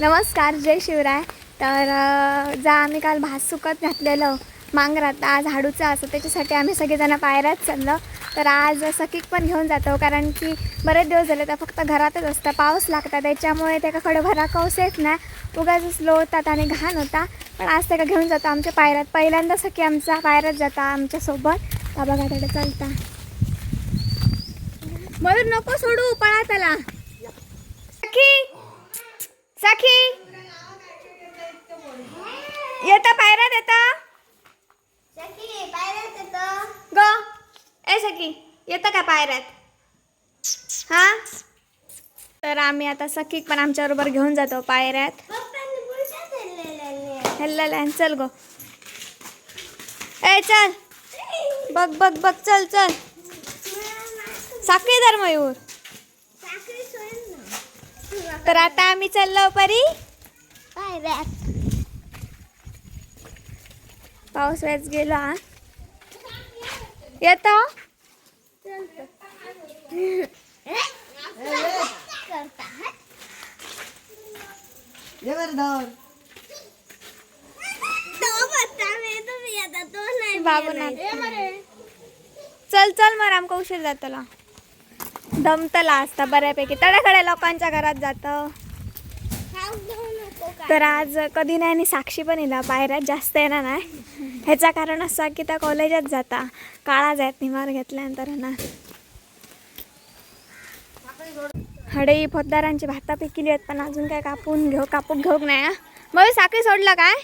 नमस्कार जय शिवराय. तर जा आम्ही काल भात सुकत घातलेलं मांगरात आज हाडूचं असं त्याच्यासाठी आम्ही सगळेजण पायऱ्यात चाललो. तर आज सकीक पण घेऊन जातो कारण की बरेच दिवस झाले तर फक्त घरातच असतं पाऊस लागता त्याच्यामुळे त्याका कडे भरा पाऊस येत नाही. उगाच स्लो होतात आणि घाण होता. पण आज त्याका घेऊन जातो आमच्या पायऱ्यात. पहिल्यांदा सखी आमचा पायऱ्यात जाता आमच्यासोबत बाबा बघा चालता. मयूर नको सोडू पळा त्याला. सखी! सखी. येता पायऱ्यात येता ग. ए सखी येतं का पायऱ्यात? हा? तर आम्ही आता सखी पण आमच्याबरोबर घेऊन जातो पायऱ्यात. हेल्ला चल गो. ए चल. बघ बघ बघ. चल चल. साखळीदार मयूर. तर आता आम्ही चाललो परी. पाऊस वेच गेलो. हा येतो बाबू ना चल चल मग आमका उशीर जातला. दमतला असता बऱ्यापैकी. तड्याकडे लोकांच्या घरात जातं. तर आज कधी नाही आणि साक्षी पण येणार पायऱ्यात जास्त येणार नाही. ह्याचं कारण असं की त्या कॉलेजात जाता. काळा जात निवार घेतल्यानंतर ना. हडई फोद्दारांची भाता पिकिली आहेत पण अजून काय कापून घेऊ कापूक घेऊक नाही मग साखळी सोडलं काय?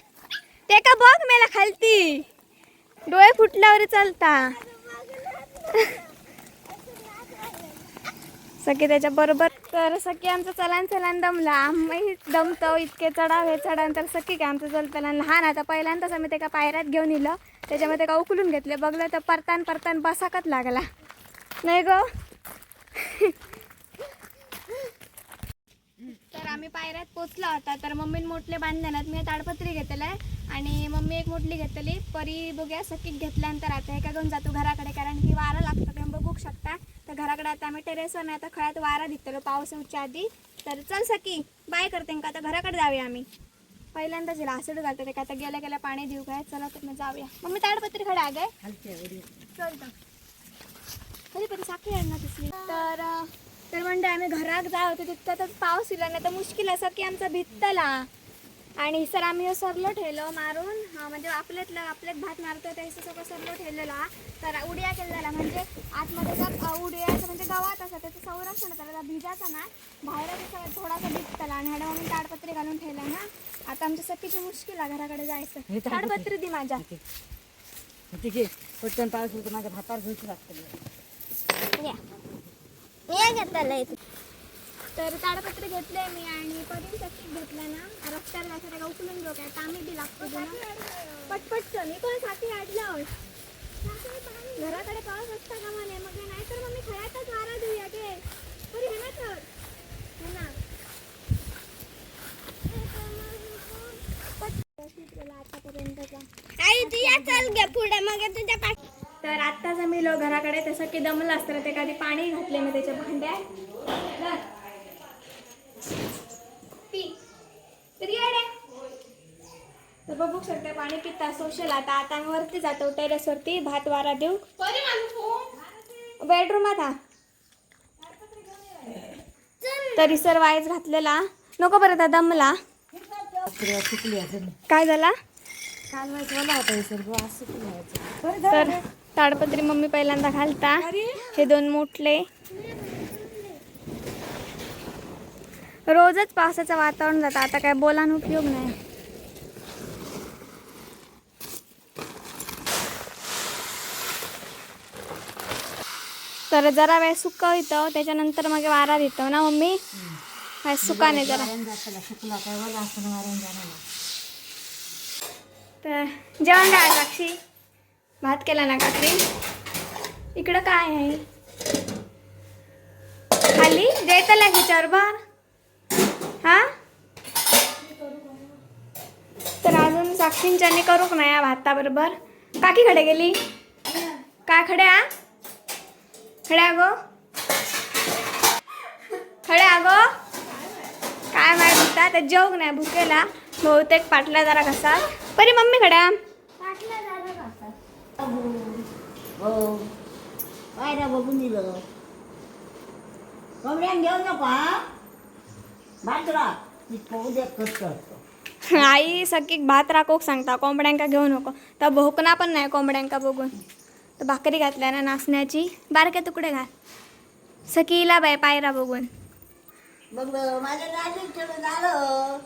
ते का बघ मेला खालती? डोळे फुटल्यावर चालता. सखी त्याच्याबरोबर तर सखी आमचं चलान चलान दमला. आम्ही दमतो इतके चढाव हे चढानंतर सखी काय आमचं चल चलान लहान आता पहिल्यांदाच आम्ही ते का पायऱ्यात घेऊन इलं त्याच्यामध्ये का उकलून घेतले. बघलं तर परतान परतान बसाकच लागला. नाही ग? तर आम्ही पायऱ्यात पोचलो होता तर मम्मीने मोठले बांधलेत मी ताडपत्री घेतलेलं आहे. आणि मम्मी एक मोठली घेतली परी बघूया सकीक घेतल्यानंतर आता एका घेऊन जातो घराकडे. कारण की वारा लागतं बघू शकता. तर घराकडे आता आम्ही टेरेसवर नाही आता खळ्यात वारा दिसतलो पाऊस येऊच्या आधी. तर चल सकी बाय करते का? आता घराकडे जाऊया आम्ही. पहिल्यांदाच हिला हसड घालतो ते का आता गेल्या गेल्या पाणी देऊ काय? चला तर मग जाऊया. मम्मी ताडपत्री खडे आगे. चल तर. कधी साखळी आहे ना दिसली. तर तर म्हणजे आम्ही घरात जाय होतो तितक्यातच पाऊस इला नाही तर मुश्किल असं की आमचा भित्तला. आणि सर आम्ही हे सरलो ठेवलो मारून. म्हणजे आपल्यातलं आपल्यात भात मारतो त्या हिचं सगळं सरलो ठेवलेला. तर उड्या केलेला म्हणजे आतमध्ये जर उड्याचं म्हणजे गावात असं त्याचं संरक्षण त्याला भिजाचा ना बाहेर सगळं थोडासा भिजतला आणि ह्याला मग ताडपत्री घालून ठेवला ना. आता आमच्या सखीची मुश्किल आहे घराकडे जायचं. ताडपत्री. दी माझ्या. ठीक आहे. पटकन पाऊस होतो माझ्या भातावर घ्यायची लागतं. या. तर ताडपत्र घेतले मी आणि परी चक्कीत घेतलं ना. रस्त्यावर जायचं का उचलून घेऊ काय? तांबी बी लागतो पटपट मी पण साठी काढलं घराकडे पाऊस असता का म्हणे मग नाही तर मग मी खळ्यातच वारा देऊया ते तरी हे ना तर हे ना. तर आत्ताच आम्ही लो घराकडे तसं की दमलं असतं ते कधी पाणी घातले मी त्याच्या भांड्यात धर. पी. तर ये रे. तर बघू शकता पाणी पिता सोशल आता आता आम्ही वरती जातो टेरेस वरती भात वारा देऊ. बेडरूमात हा तरी सर वायच घातलेला. नको दमला चुकली असेल काय झाला? मला तर ताडपत्री मम्मी पहिल्यांदा घालता. हे दोन मोठले. रोजच पावसाचं वातावरण जातं. आता काय बोलान उपयोग नाही. तर जरा वेळ सुका येतं त्याच्यानंतर मग वारा देतो ना मम्मी? काय जरा. तर जेवण काय साक्षी? भात केला ना काकरी इकडं काय आहे? खाली? देतला ह्याच्यावर बार हा? तर अजून साक्षींच्यानी करूक नाही या भाताबरोबर? काकी खडे गेली? काय खडे आ खडे आगो. खडे आगो. काय माहीत होता तर जेवग नाही भुकेला. बहुतेक पाटला जरा कसा. परी मम्मी खड्या हो. पायरा बघून दिलं? कोंबड्यान घेऊ नको हा? आई सगळी भात राखोक सांगता. कोंबड्यांका घेऊ नको. तर भोकना पण नाही कोंबड्यांका बघून. तर भाकरी घातल्या ना नाचण्याची. बारके तुकडे घाल. सकीला बाय पायरा बघून. माझ्या झालं.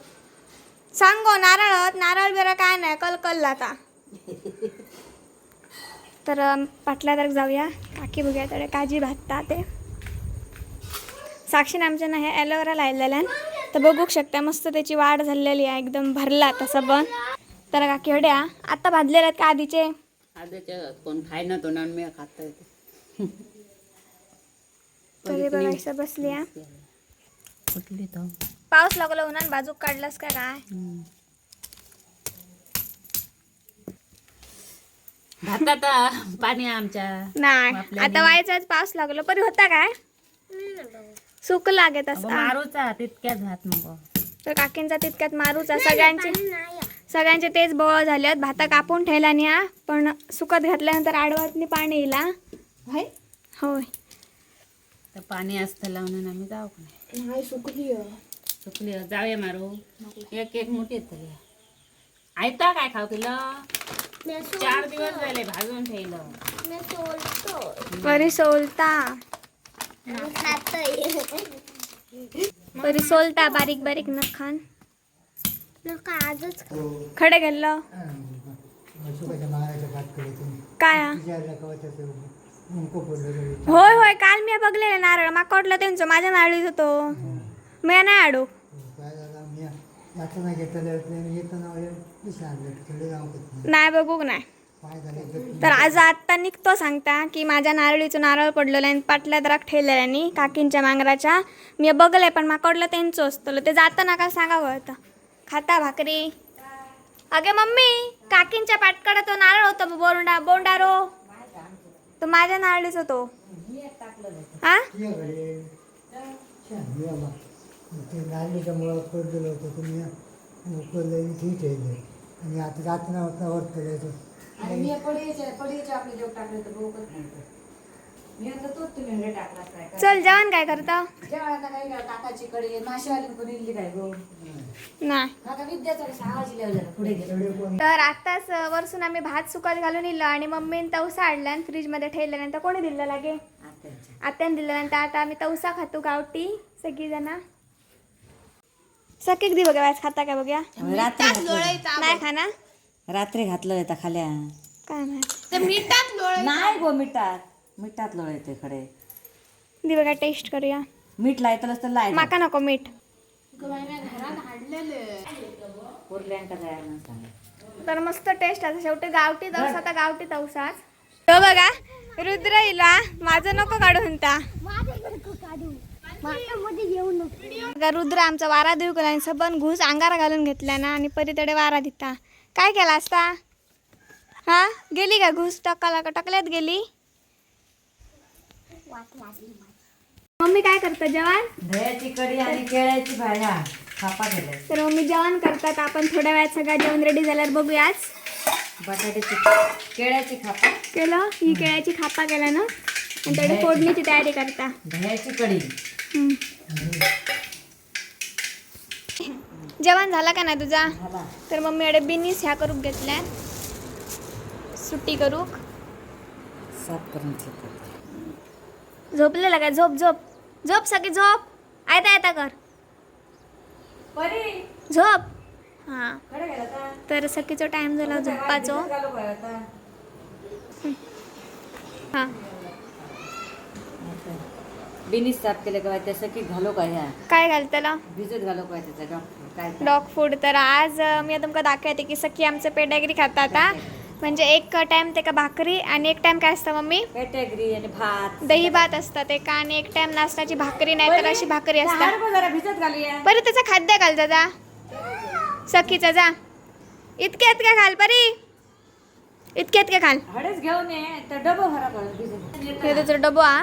सांगो नारळ नारळ बिरळ काय नाही कल कल आता. तर अं, पाटला तर जाऊया. काकी बघूया तडे काजी भातता ते. साक्षीने आमच्या ना हे ॲलोवेरा लायलेल्या तर बघू शकता मस्त त्याची वाढ झालेली आहे. एकदम भरला तसं पण तर काकी हड्या आता भाजलेले आहेत का आधीचे? आधीच्या कोण खाय ना तो मी खाता येते. तरी बघायचं बसली आहे. कुठली तो. पाऊस लागला उन्हान बाजूक काढलास का काय? भातात पाणी आमच्या. नाही. आता व्हायचाच पाऊस लागलो परी होता काय? सुक लागत असता मारूचा तितक्याच भात नको. तर काकींचा तितक्यात मारूच सगळ्यांचे. सगळ्यांचे तेच बोळ झाले आहेत भाता कापून ठेवला नाही हा पण सुकत घातल्यानंतर आडवातनी पाणी येईल. हा. होय. तर पाणी असतं लावून आम्ही जाऊ का नाही? सुकली जाऊया मारू. एक एक मोठी आयता काय खाऊ तुला? चार दिवस झाले भाजून ठेवलं. परी सोलता. परी सोलता बारीक बारीक नखान खडे गेलो काय? होय होय काल मी बघलेलं नारळ. माका त्यांचं माझ्या नारळीत होतो मी नाही आडू. नाही बघू नाही? तर आज आत्ता निघतो सांगता की माझ्या नारळीचं नारळ पडलेलं आणि पाटल्या दराक ठेवलेल्यानी काकींच्या मांगराच्या. मी बघलंय पण माकडलं त्यांचं असतं. ते जाताना का सांगावं होतं खाता भाकरी. अगे मम्मी काकींच्या पाटकडे तो नारळ होता बोंडा बोंडारो. तो माझ्या नारळीच होतो हा नारळीच्या मुळात पडलेलं होतं तुम्ही ठीक आहे आणि आता जाताना होता वर पडायचं मी पडीचे पडीचे आपले जोग टाकले तर बघू मी आता तोच तुम्ही हंडे टाकला काय का चल जेवण काय करता? जेवणाचा काही काय काकाची कडी माशीवाली पण इडली काय गो? नाही. काका विद्याचा सहावाची लेवल पुढे गेलो तर आताच वरसून आम्ही भात सुकत घालून इलो आणि मम्मीने तवसा आणला आणि फ्रीजमध्ये ठेवल्यानंतर कोणी दिलं लागे आत्याने दिल्यानंतर आता आम्ही तवसा खातो गावठी सगळी जण सकेक दि बघा व्याज खाता काय बघूया? रात्री घातलं नाही खाना? रात्री घातलं येतं खाल्या. काय माहीत? नाही गो मिठात मिठात लोळ येते खडे दि बघा टेस्ट करूया. मीठ लायतलंच तर लाय माका नको मीठ. जायला तर मस्त टेस्ट असं शेवटी गावठी तवसा तर गावठी तवसाच तो बघा रुद्र इला माझं नको काढू म्हणता. बघा, रुद्र आमचा वारा देऊ केला आणि सबन घुस अंगारा घालून घेतला ना आणि परीतडे वारा दिता. काय केला असता? हा? गेली का घुस? टकाला का टकल्यात गेली? मम्मी काय करतात जेवण? दह्याची आणि केळ्याची भाज्या खापा केल्या. तर मम्मी जेवण करतात. आपण थोड्या वेळात सगळं जेवण रेडी झाल्यावर बघूयाच बटाट्याची केळ्याची खापा केलं? ही केळ्याची खापा केला ना? आणि त्याची फोडणीची तयारी करता. दह्याची हम्म. जेवण झाला का नाही तुझा? झाला. तर मम्मी बिनीस ह्या करूक घेतल्या. सुट्टी करूक साफ करून झोपलेला काय? झोप झोप. झोप सगळी झोप. आयता आयता कर. परी. झोप. हां. तर सखीचा टाइम झाला झोपाचो हां. बिनीस साफ केले का त्या सकी घालू का ह्या? काय घाल त्याला? भिजत घालू काय त्याचा काय? डॉग फूड तर आज मी तुमका दाखवते की सखी आमचं पेडागिरी खाता आता म्हणजे एक टाइम ते का भाकरी आणि एक टाइम काय असतं मम्मी? कॅटेगरी आणि भात. दही भात असतात एका आणि एक टाइम नाश्ताची भाकरी नाही तर अशी भाकरी असतात. हरभरा जरा भिजत घालूया परी त्याचं खाद्य घाल जा सखीचा जा. इतक्या इतक्या घाल परी. इतक्या इतक्या घाल. घेऊन ये तर डबं भरा पडेल भिजत. हे त्याचं डबो हा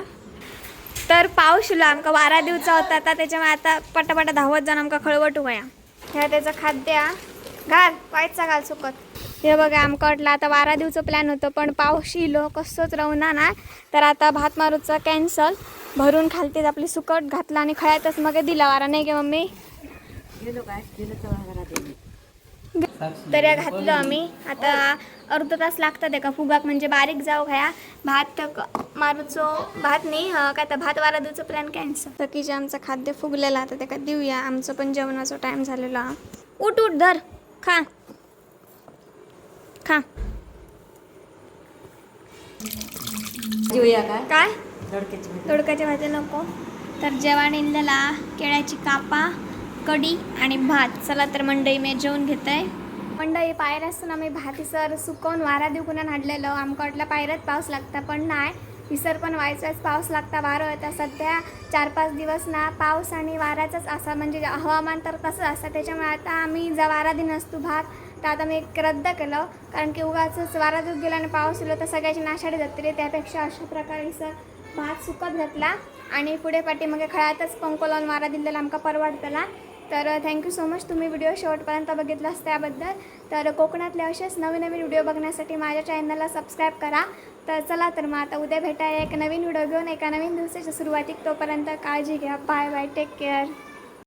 तर पाऊस शिलो आमका बारा दिवसा होता आता त्याच्यामुळे आता पटापटा धावत जाऊन आमका खळवटू गया ह्या त्याचं खाद्य हा. घाल वाईटचा घाल सुकत. हे बघा आमकडला आता बारा दिवचं प्लॅन होतं पण पाऊस इलो कसंच राहूना ना तर आता भात मारूचा कॅन्सल भरून खालतीच आपली सुकट घातला आणि खळ्यातच मग दिला वारा नाही का मम्मी? काय तर या घातलं आम्ही. आता अर्धा तास लागतात एका फुगाक म्हणजे बारीक जाऊ घ्या. भात मारूचो भात नाही काय तर भात वारा दिवचं प्लॅन कॅन्सल तर की जे आमचं खाद्य फुगलेलं आता ते का देऊया. आमचं पण जेवणाचा टाईम झालेला उठ उठ धर. खा. खा. जेवूया काय? काय. दोडक्याच्या भाजी. नको. तर जेवण इंदला केळ्याची कापा कढी आणि भात. चला तर मंडई मी जेवण घेत. आहे मंडई पायऱ्या असताना मी भातीसर सुकवून वारा दिवकुना हाडलेलं आमका वाटलं पायऱ्यात पाऊस लागता पण नाही. विसर पण व्हायचाच पाऊस लागता वारं येता. सध्या चार पाच दिवस ना पाऊस आणि वाऱ्याचाच असा. म्हणजे हवामान तर तसं असतं. त्याच्यामुळे आता आम्ही जर वारा दिन असतो भात तर आता मी एक रद्द केलं. कारण की उगाच वारा दूध गेला आणि पाऊस दिला तर सगळ्याची नाशाडी जातली. त्यापेक्षा अशा प्रकारे सर भात सुकत घातला. आणि पुढे पाठी मग खळ्यातच पंको लावून वारा दिलेला आमका परवडतला. तर थँक्यू सो मच तुम्ही व्हिडिओ शेवटपर्यंत बघितलास त्याबद्दल. तर कोकणातले असेच नवीन नवीन व्हिडिओ बघण्यासाठी माझ्या चॅनलला सबस्क्राईब करा. तर चला तर मग आता उद्या भेटाय एक नवीन व्हिडिओ घेऊन एका नवीन दिवसाच्या सुरुवातीक तोपर्यंत काळजी घ्या. Bye bye take care